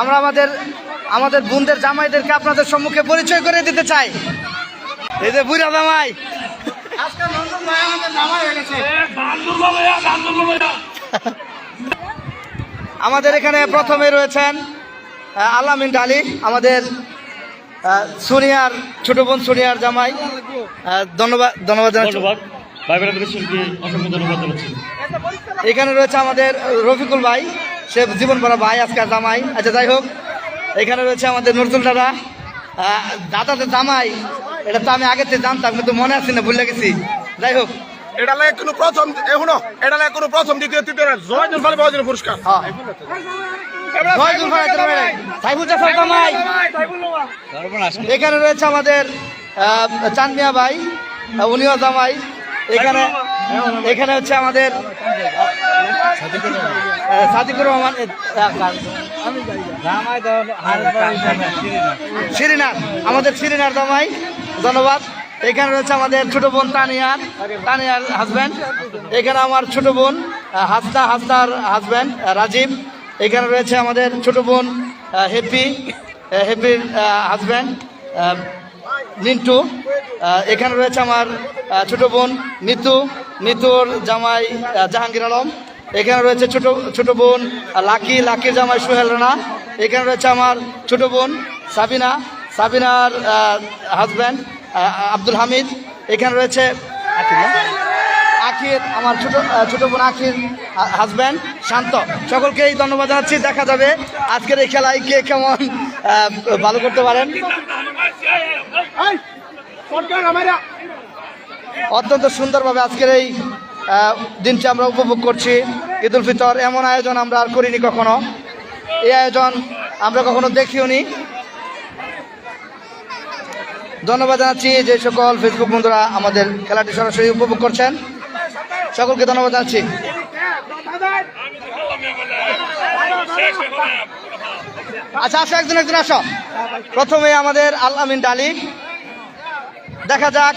আমরা আমাদের আমাদের বোনদের জামাইদেরকে আপনাদের সম্মুখে পরিচয় করে দিতে চাই। এই যে বুড়া জামাই। আমাদের জামাই গেছে আমাদের এখানে প্রথমে রয়েছেন আলামিন ডালি আমাদের সোনিয়ার ছোট বোন সোনিয়ার জামাই। ধন্যবাদ ধন্যবাদ ধন্যবাদ। এখানে রয়েছে আমাদের রফিকুল ভাই। সে জীবন বড় ভাই আজকাল জামাই। আচ্ছা যাই হোক এখানে রয়েছে আমাদের নজরুল দাদা। দাদাদের জামাই এটা তো আমি আগে থেকে জানতাম কিন্তু মনে আছে না ভুলে গেছি। যাই হোক। এটা লাগে কোনো প্রথম এখনও এটা লাগে কোনো প্রথম দ্বিতীয় তৃতীয় ফালে পুরস্কার। হ্যাঁ। সাইফুল জাফর জামাই। এখানে রয়েছে আমাদের আহ, ভাই উনিও জামাই। এখানে এখানে হচ্ছে আমাদের আমাদের শিরিনার জামাই, ধন্যবাদ। এখানে রয়েছে আমাদের ছোট বোন তানিয়ার তানিয়ার হাজব্যান্ড এখানে আমার ছোট বোন হাসনা হাসনার হাজব্যান্ড রাজীব। এখানে রয়েছে আমাদের ছোট বোন হ্যাপি হ্যাপির হাজব্যান্ড মিন্টু। এখানে রয়েছে আমার ছোট বোন মিতু, মিতুর জামাই জাহাঙ্গীর আলম। এখানে রয়েছে ছোট ছোট বোন লাকি লাকির জামাই সোহেল রানা। এখানে রয়েছে আমার ছোট বোন সাবিনা, সাবিনার হাজব্যান্ড আব্দুল হামিদ। এখানে রয়েছে আখির আমার ছোট ছোট বোন আখির হাজব্যান্ড শান্ত। সকলকেই ধন্যবাদ জানাচ্ছি, দেখা যাবে আজকের এই খেলায় কে কেমন ভালো করতে পারেন। অত্যন্ত সুন্দরভাবে আজকের এই দিনটি আমরা উপভোগ করছি। ঈদ উল ফিতর এমন আয়োজন আমরা আর করিনি কখনো। এই আয়োজন আমরা কখনো দেখিও নি ধন্যবাদ জানাচ্ছি যে সকল ফেসবুক বন্ধুরা আমাদের খেলাটি সরাসরি উপভোগ করছেন। সকলকে ধন্যবাদ জানাচ্ছি। আচ্ছা আসো একজন একজন আসো। প্রথমে আমাদের আল্লামিন ডালি দেখা যাক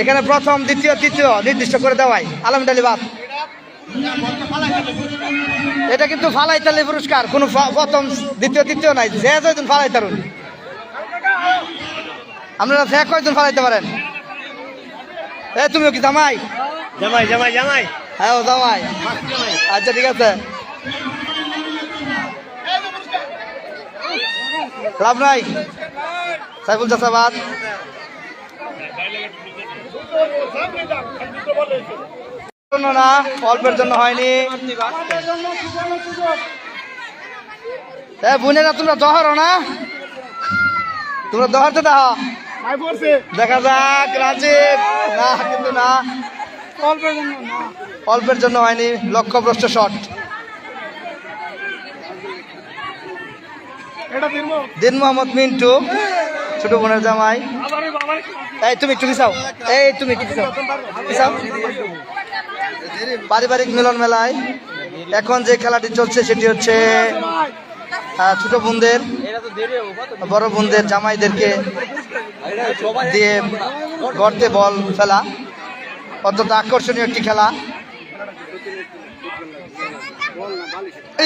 এখানে প্রথম দ্বিতীয় তৃতীয় নির্দিষ্ট করে দেওয়াই। আলম ডালি বাদ এটা কিন্তু ফালাই তালি পুরস্কার কোনো প্রথম দ্বিতীয় তৃতীয় নাই। যে ফালাই তারুন আপনারা যে কয়জন ফালাইতে পারেন? এ তুমিও কি জামাই? জামাই জামাই জামাই। হ্যাঁ ও জামাই। আচ্ছা ঠিক আছে। লাভ নাই। সাইফুল জন্য না, অল্পের জন্য হয়নি। এ, বোনেরা, তোমরা দহরো না? তোমরা দহরতে দাও। দেখা যাক রাজীব না, কিন্তু না। অল্পের জন্য হয়নি, লক্ষ্যভ্রষ্ট শট। দিন মোহাম্মদ মিন্টু, ছোট বোনের জামাই। এই তুমি একটু পিছাও। এই তুমি একটু পিছাও। পিছাও। পারিবারিক মিলন মেলায় এখন যে খেলাটি চলছে সেটি হচ্ছে ছোট বোনদের বড় বোনদের জামাইদেরকে দিয়ে গর্তে বল ফেলা। অত্যন্ত আকর্ষণীয় একটি খেলা।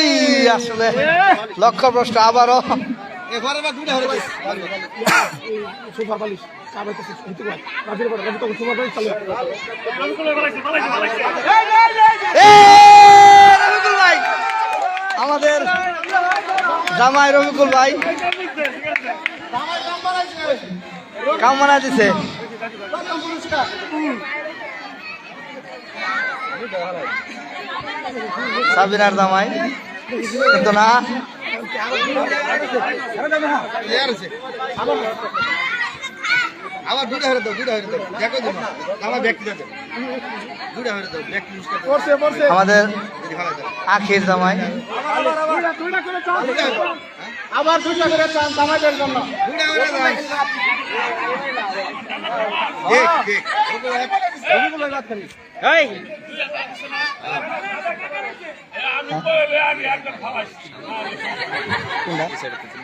এই আসলে লক্ষ্যভ্রষ্ট আবারও। ভাই। আমাদের জামাই রবিকুল ভাই। কামনা দিছে। সাবিনার জামাই। না। আবার দুটা হয়ে দাও দুটা হয়ে দাও। দেখো দিন আমার ব্যক্তি ব্যক্তিগত। দুটা হয়ে দাও ব্যক্তি আমাদের আখির জামাই। আবার দুটা করে চান আমাদের জন্য। দুটা হয়ে দাও। দেখ দেখ। এই। দারু দারু এই আবার ভর্তি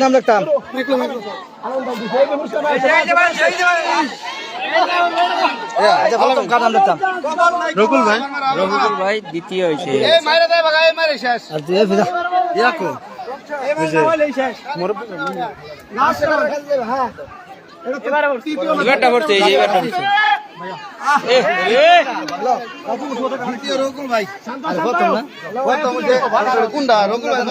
নাম লিখতাম আচ্ছা বলতাম কার নাম লিখতাম রকুল ভাই। রফিকুল ভাই দ্বিতীয় হয়েছে। এবারটা পড়ছে এই যে এবারটা পড়ছে। কোনটা? রকুল ভাই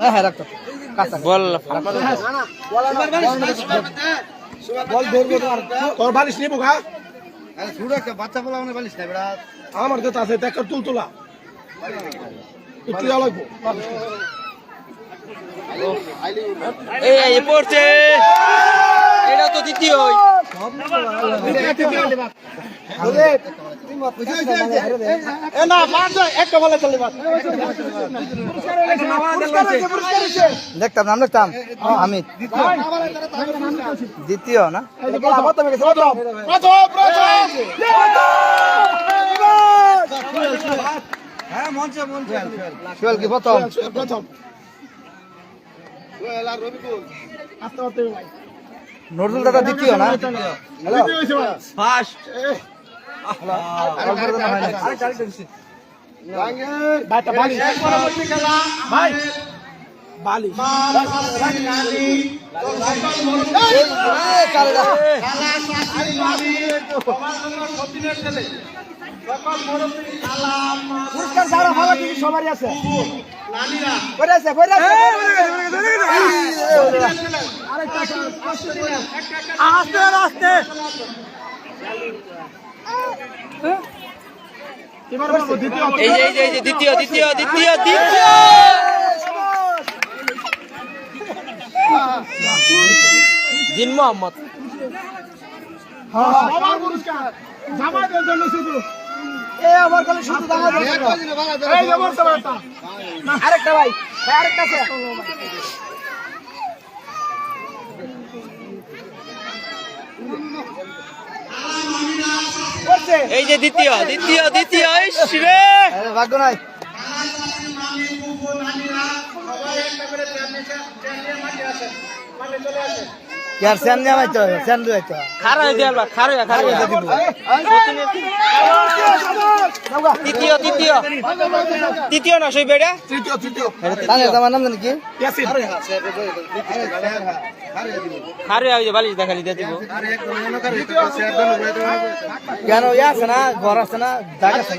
হ্যাঁ হ্যাঁ বাচ্চা বলা মানে বালিশ আমার কাছে আছে দেখ তুল তোলা একটু লাগবো। এই পড়ছে। এটা তো দ্বিতীয় দেখতাম নাম দেখতাম। আমি। দ্বিতীয়। না প্রথম প্রথম সোহেল কি প্রথম? প্রথম। নজরুল দাদা দ্বিতীয় না? হ্যালো ফার্স্ট পুরস্কার যারা ভালো কিন্তু সবারই আছে। করে আছে করে আছে আস্তে আস্তে এবার বলব দ্বিতীয় এই যে এই যে এই যে দ্বিতীয় দ্বিতীয় দ্বিতীয় দ্বিতীয়। দিন মোহাম্মদ পুরস্কার জামাইদের জন্য শুধু। এ আমার কাছে শুধু দাঁড়া এই যে বলতে পারতাম আরেকটা ভাই ভাই আরেকটা আছে। এই যে দ্বিতীয় দ্বিতীয় দ্বিতীয় আরে ভাগ্য নাই। স্যান দিয়ে আইতে হবে খারা হয়ে গেল খারা খারা আরে এটা দিব তৃতীয় তৃতীয় তৃতীয় না সই বেড়া তৃতীয় তৃতীয় তাহলে তোমার নাম জানি কি ইয়াসিন খারে বালিশ দেখালি দিয়ে দিব কেন ইয়ে আছে না ঘর আছে না দাগ আছে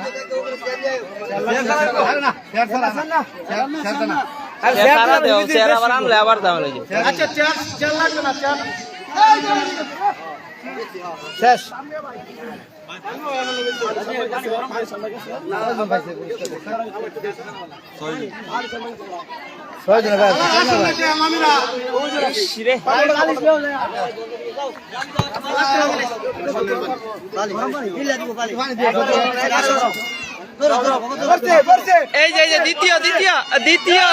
না আরে দেও সে আবার আনলে আবার দাম হয়ে যায় আচ্ছা চেয়ার চেয়ার লাগবে না চেয়ার শেষ ছয় জন এই যে এই যে দ্বিতীয় দ্বিতীয় দ্বিতীয়।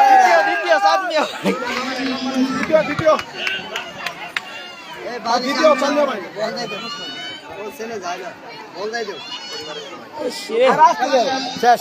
দ্বিতীয় দ্বিতীয় সামনে দ্বিতীয় দ্বিতীয় দ্বিতীয় সামনে ভাই ইস রে শেষ।